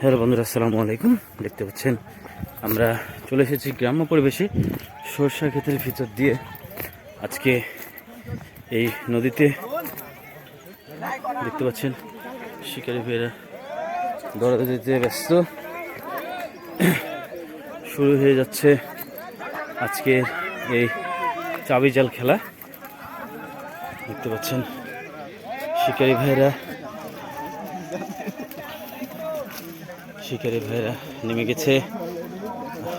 Hello বন্ধুরা, আসসালামু আলাইকুম। দেখতে পাচ্ছেন, আমরা চলে এসেছি গ্রাম্য পরিবেশে সরষা ক্ষেতের ভিতর দিয়ে। আজকে এই নদীতে দেখতে পাচ্ছেন, শিকারি ভাইয়েরা দৌড়াতে দিতে ব্যস্ত। শুরু হয়ে যাচ্ছে আজকে এই চাবি জাল খেলা। দেখতে পাচ্ছেন, শিকারি ভাইরা শিকারি ভাইরা নেমে গেছে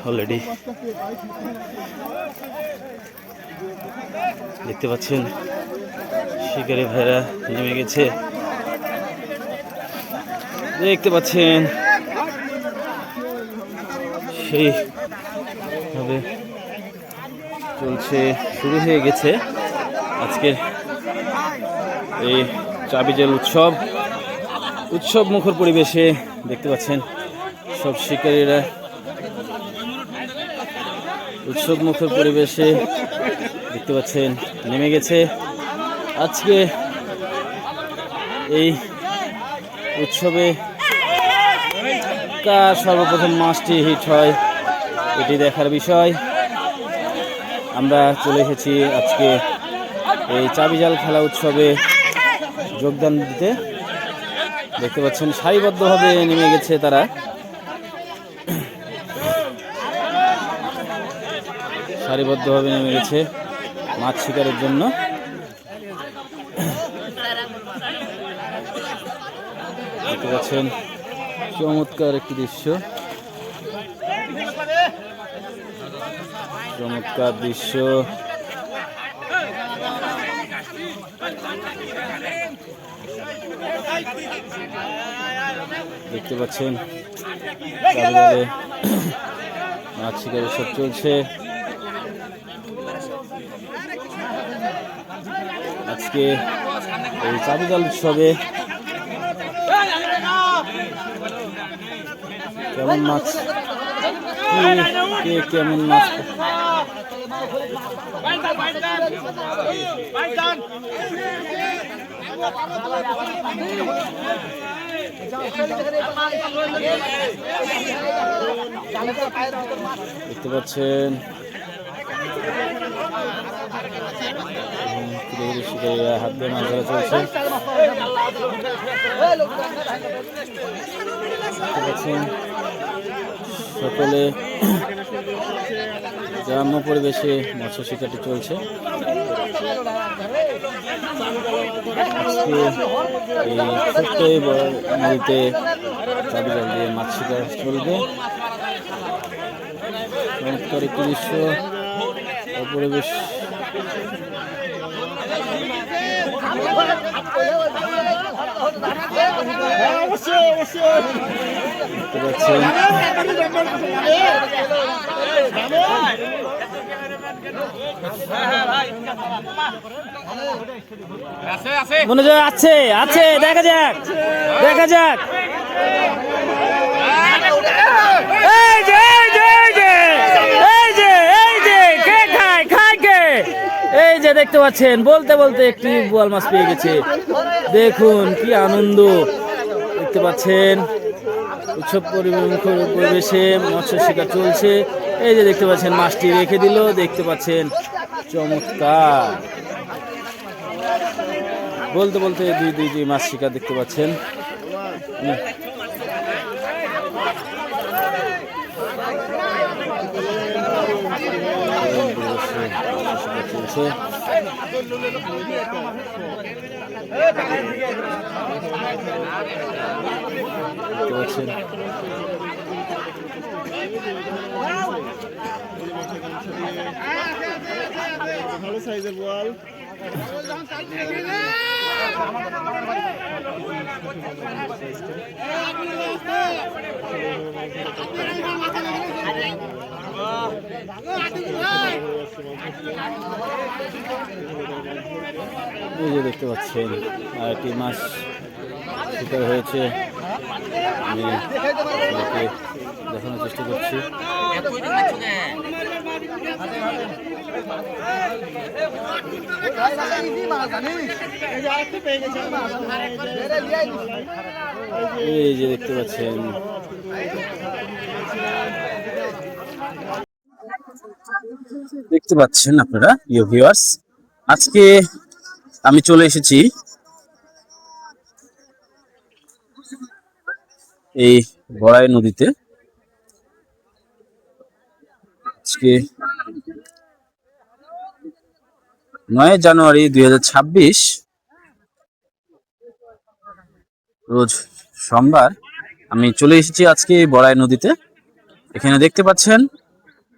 অলরেডি দেখতে পাচ্ছেন, শিকারি ভাইরা নেমে গেছে। দেখতে পাচ্ছেন সেই ভাবে চলছে, শুরু হয়ে গেছে আজকের এই চাবিজাল উৎসব। উৎসব মুখর পরিবেশে দেখতে পাচ্ছেন সব শিকারীরা উৎসব মুখর পরিবেশে দেখতে পাচ্ছেন, নেমে গেছে। আজকে এই উৎসবে কার সর্বপ্রথম মাছটি হিট হয়, এটি দেখার বিষয়। আমরা চলে এসেছি আজকে এই চাবিজাল খেলা উৎসবে যোগদান দিতে। দেখতে পাচ্ছেন, সারিবদ্ধভাবে নেমে গেছে তারা। সারিবদ্ধভাবে নেমে গেছে মাছ শিকারের জন্য। দেখতে পাচ্ছেন, চমৎকার একটি দৃশ্য। চমৎকার দৃশ্য। দেখতে পাচ্ছেন মাছ শিকার সব চলছে। আজকে এই চাবিজাল উৎসবে কেমন মাছ? কে কেমন মাছ? দেখতে পাচ্ছেন। মাছ চলছে। সকলে গ্রাম্য পরিবেশে মৎস্য শিকারটি চলছে। নদীতে চাবি দিয়ে মাছ শিকার চলবে। চমৎকার একটি দৃশ্য। পরিবেশ মনে হয় আছে আছে দেখা যাক দেখা যাক এই যে এই যে এই যে এই যে এই যে কে খায় খায় কে এই যে দেখতে পাচ্ছেন, বলতে বলতে একটি বোয়াল মাছ পেয়ে গেছে। দেখুন কি আনন্দ। দেখতে পাচ্ছেন, উৎসব পরিবেশ মৎস্য শিকার চলছে। এই যে দেখতে পাচ্ছেন, মাছটি রেখে দিল। দেখতে পাচ্ছেন, চমৎকার। বলতে বলতে দুই দুই দুই মাছ শিকার দেখতে পাচ্ছেন। দেখতে ভালো সাইজের বল। এই যে দেখতে পাচ্ছেন আর একটি মাছ শিকার হয়েছে। আমি দেখানোর চেষ্টা করছি। এই যে দেখতে পাচ্ছেন। দেখতে পাচ্ছেন আপনারা ইউ ভিউয়ার্স আজকে আমি চলে এসেছি এই বড়াই নদীতে। আজকে নয় জানুয়ারি দু হাজার ছাব্বিশ, রোজ সোমবার আমি চলে এসেছি আজকে বড়াই নদীতে। এখানে দেখতে পাচ্ছেন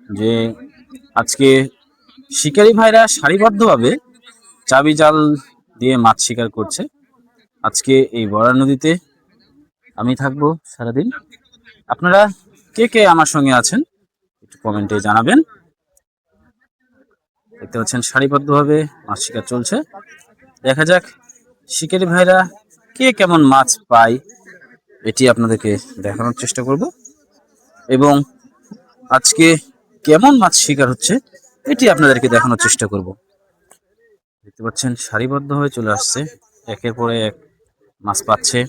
যে আজকে শিকারী ভাইরা সারিবদ্ধভাবে চাবি জাল দিয়ে মাছ শিকার করছে। আজকে এই বড়াই নদীতে আমি থাকব সারাদিন। আপনারা কে কে আমার সঙ্গে আছেন? কমেন্টে জানাবেন। দেখতে পাচ্ছেন সারিবদ্ধভাবে মাছ শিকার চলছে। দেখা যাক শিকারী ভাইরা কে কেমন মাছ পায়, এটি আপনাদেরকে দেখানোর চেষ্টা করব। এবং আজকে কেমন মাছ শিকার হচ্ছে, এটি আপনাদেরকে দেখানোর চেষ্টা করব। দেখতে পাচ্ছেন সারিবদ্ধ হয়ে চলে আসছে। একের পরে এক মাছ পাচ্ছে।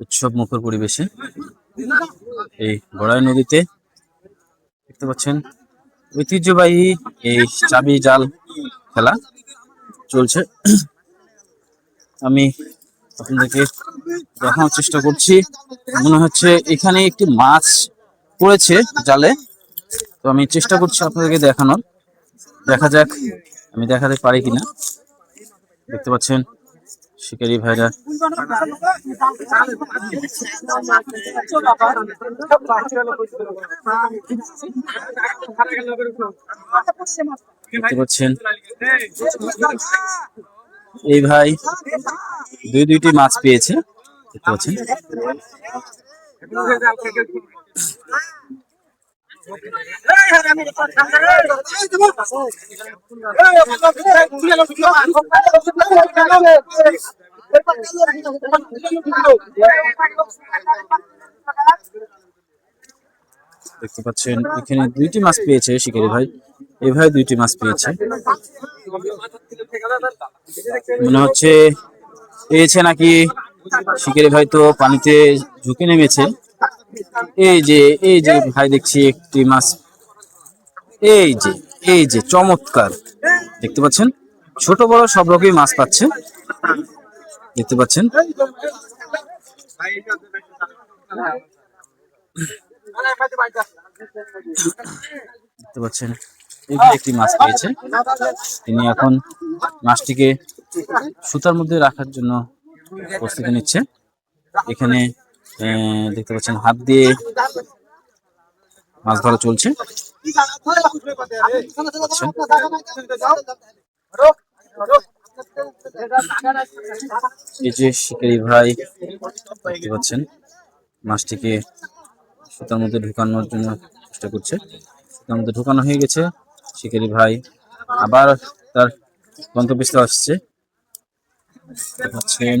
উৎসব মুখর পরিবেশে এই বড়াই নদীতে দেখতে পাচ্ছেন ঐতিহ্যবাহী এই চাবি জাল খেলা চলছে। আমি আপনাদেরকে দেখানোর চেষ্টা করছি। মনে হচ্ছে এখানে একটি মাছ পড়েছে জালে। তো আমি চেষ্টা করছি আপনাদেরকে দেখানোর। দেখা যাক আমি দেখাতে পারি কিনা। দেখতে পাচ্ছেন শিকারি ভাইরা। এই ভাই দুই দুইটি মাছ পেয়েছে। দেখতে পাচ্ছেন? দেখতে পাচ্ছেন, এখানে দুইটি মাছ পেয়েছে শিকারি ভাই। এই ভাই দুইটি মাছ পেয়েছে। মনে হচ্ছে পেয়েছে নাকি? শিকারি ভাই তো পানিতে ঝুঁকে নেমেছে। এই যে এই যে ভাই দেখছি একটি মাছ। এই যে এই যে, চমৎকার। দেখতে পাচ্ছেন? ছোট বড় সব রকমই মাছ পাচ্ছে। দেখতে পাচ্ছেন। দেখতে পাচ্ছেন। যে একটি মাছ পেয়েছে। তিনি এখন মাছটিকে সুতার মধ্যে রাখার জন্য প্রস্তুতি নিচ্ছে। এখানে দেখতে পাচ্ছেন হাত দিয়ে মাছ ধরা চলছে। এই যে শিকারি ভাই দেখতে পাচ্ছেন, মাছটিকে সুতার মধ্যে ঢুকানোর জন্য চেষ্টা করছে। সুতার মধ্যে ঢুকানো হয়ে গেছে, শিকারি ভাই আবার তার গন্তব্যস্থলে আসছে। পাচ্ছেন।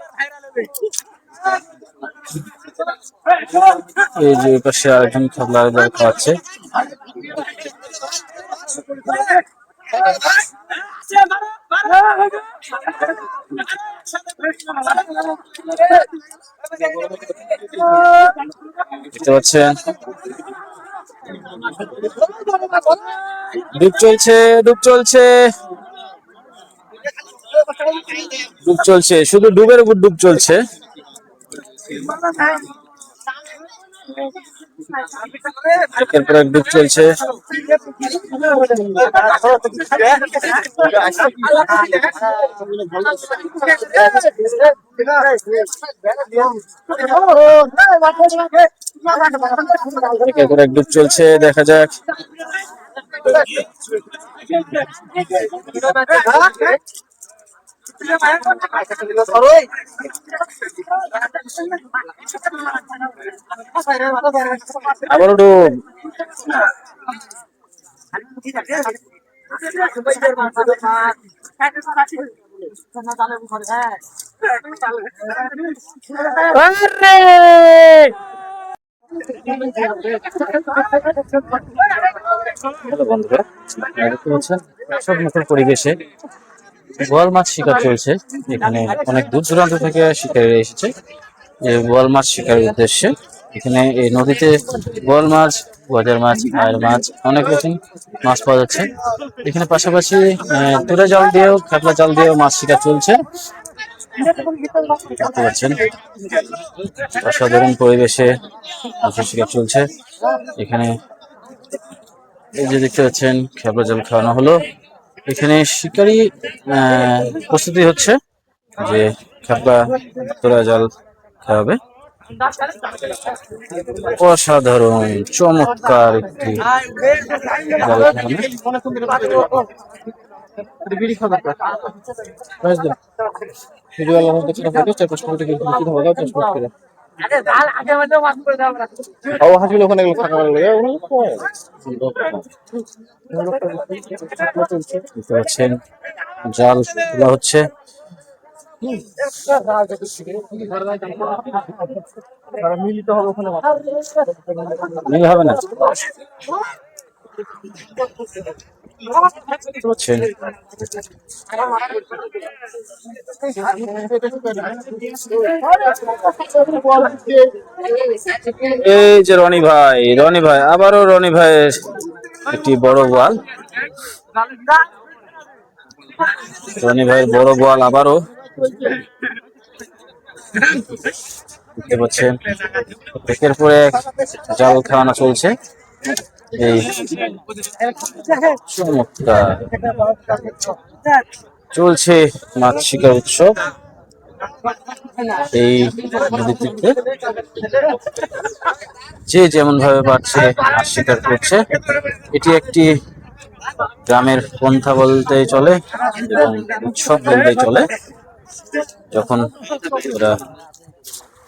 এই যে পাশে আরেকজন খেলার দল খাওয়াচ্ছে। দেখতে পাচ্ছেন? ডুব চলছে ডুব চলছে। ডুব চলছে, শুধু ডুবের উপর ডুব চলছে। এরপর ডুব চলছে। একের পর এক ডুব চলছে, দেখা যাক। হ্যালো বন্ধুরা দেখতে সব পরিবেশে। বোয়াল মাছ শিকার চলছে। এখানে অনেক দূর দূরান্ত থেকে শিকারীরা এসেছে। এই বোয়াল মাছ শিকারের উদ্দেশ্যে এখানে এই নদীতে বোয়াল মাছ, গজার মাছ আয়ের মাছ, অনেক রকম মাছ পাওয়া যাচ্ছে। এখানে পাশাপাশি তুলা জাল দিয়েও, খেপলা জাল দিয়েও মাছ শিকার চলছে। দেখতে পাচ্ছেন, অসাধারণ পরিবেশে মাছের শিকার চলছে। এখানে এই যে দেখতে পাচ্ছেন, খেপলা জল খাওয়ানো হলো। এখানে শিকারি প্রস্তুতি হচ্ছে যে খেপলা তোলা জল খাওয়াবে। অসাধারণ চমৎকার একটি জল খাওয়ানো ও হাসিল ওখানে গেলে থাকা? দেখতে পাচ্ছেন জাল তোলা হচ্ছে। মিলিত হবে ওখানে মিল হবে না। এই যে রনি ভাই রনি ভাই, আবারও রনি ভাইয়ের একটি বড় বোয়াল রনি ভাইয়ের বড় বোয়াল আবারও। দেখতে পাচ্ছেন, একের পর এক জাল খাওয়ানো চলছে। এই চমৎকার। চলছে মাছ শিকার উৎসব। এই নদীটিতে যে যেমন ভাবে পারছে মাছ শিকার করছে, এটি একটি গ্রামের পন্থা বলতেই চলে এবং উৎসব বলতেই চলে। যখন ওরা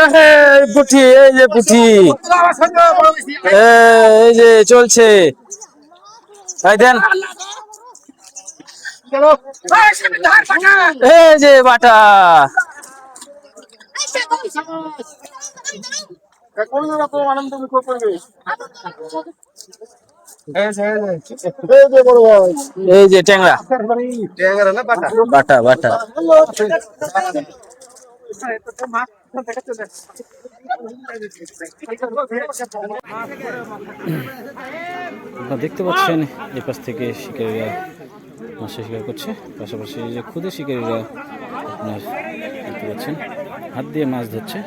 এহে, এই যে এ, এই যে চলছে এই দেন এই যে বাটা এই যে ট্যাংরা বাটা বাটা আপনারা দেখতে পাচ্ছেন এপাশ পাশ থেকে শিকারীরা মাছের শিকার করছে। পাশাপাশি যে ক্ষুদে শিকারীরা আপনার দেখতে পাচ্ছেন। হাত দিয়ে মাছ ধরছে।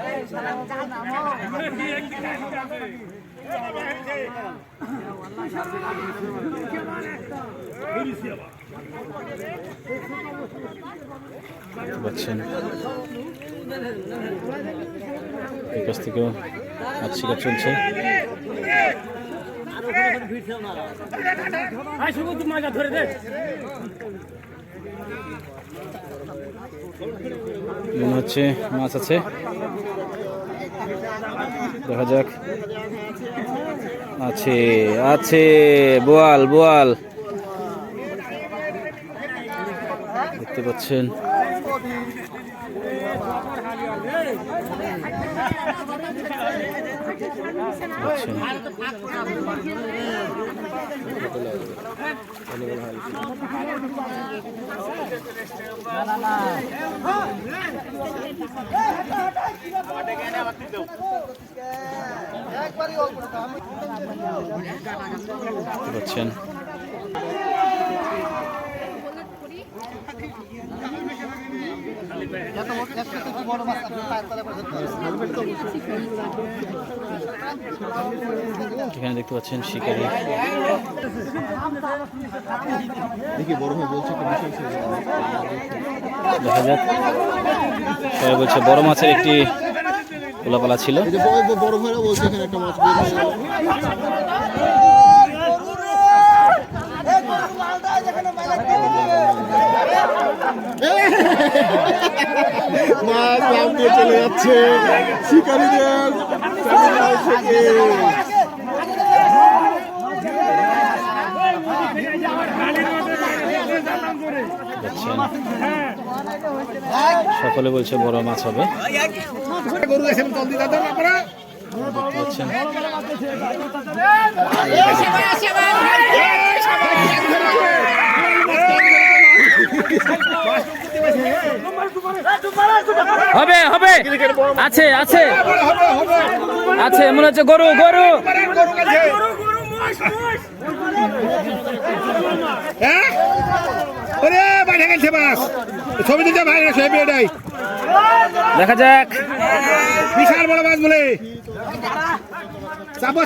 পাচ্ছেন। এই পাশ থেকেও মাছ শিকার চলছে মনে হচ্ছে মাছ আছে। দেখা যাক। আছে আছে বোয়াল বোয়াল। দেখতে পাচ্ছেন। দেখতে পাচ্ছেন। এখানে দেখতে পাচ্ছেন শিকারি। দেখি বড় ভাই বলছে দেখা যাক। সবাই বলছে বড় মাছের একটি গোলাপালা ছিল। বড় বড় ভাইরা বলছে এখানে একটা মাছ মাছ দিয়ে চলে যাচ্ছে। শিকারীদের সকলে বলছে বড় মাছ হবে। পাচ্ছেন হবে হবে। আছে আছে। আছে মনে হচ্ছে গরু গরু। ওরে বাইরে গেছে বাস। ছবি দিতে ভাই ছবি এটাই দেখা যাক। বিশাল বড় মাছ বলে। চাপো।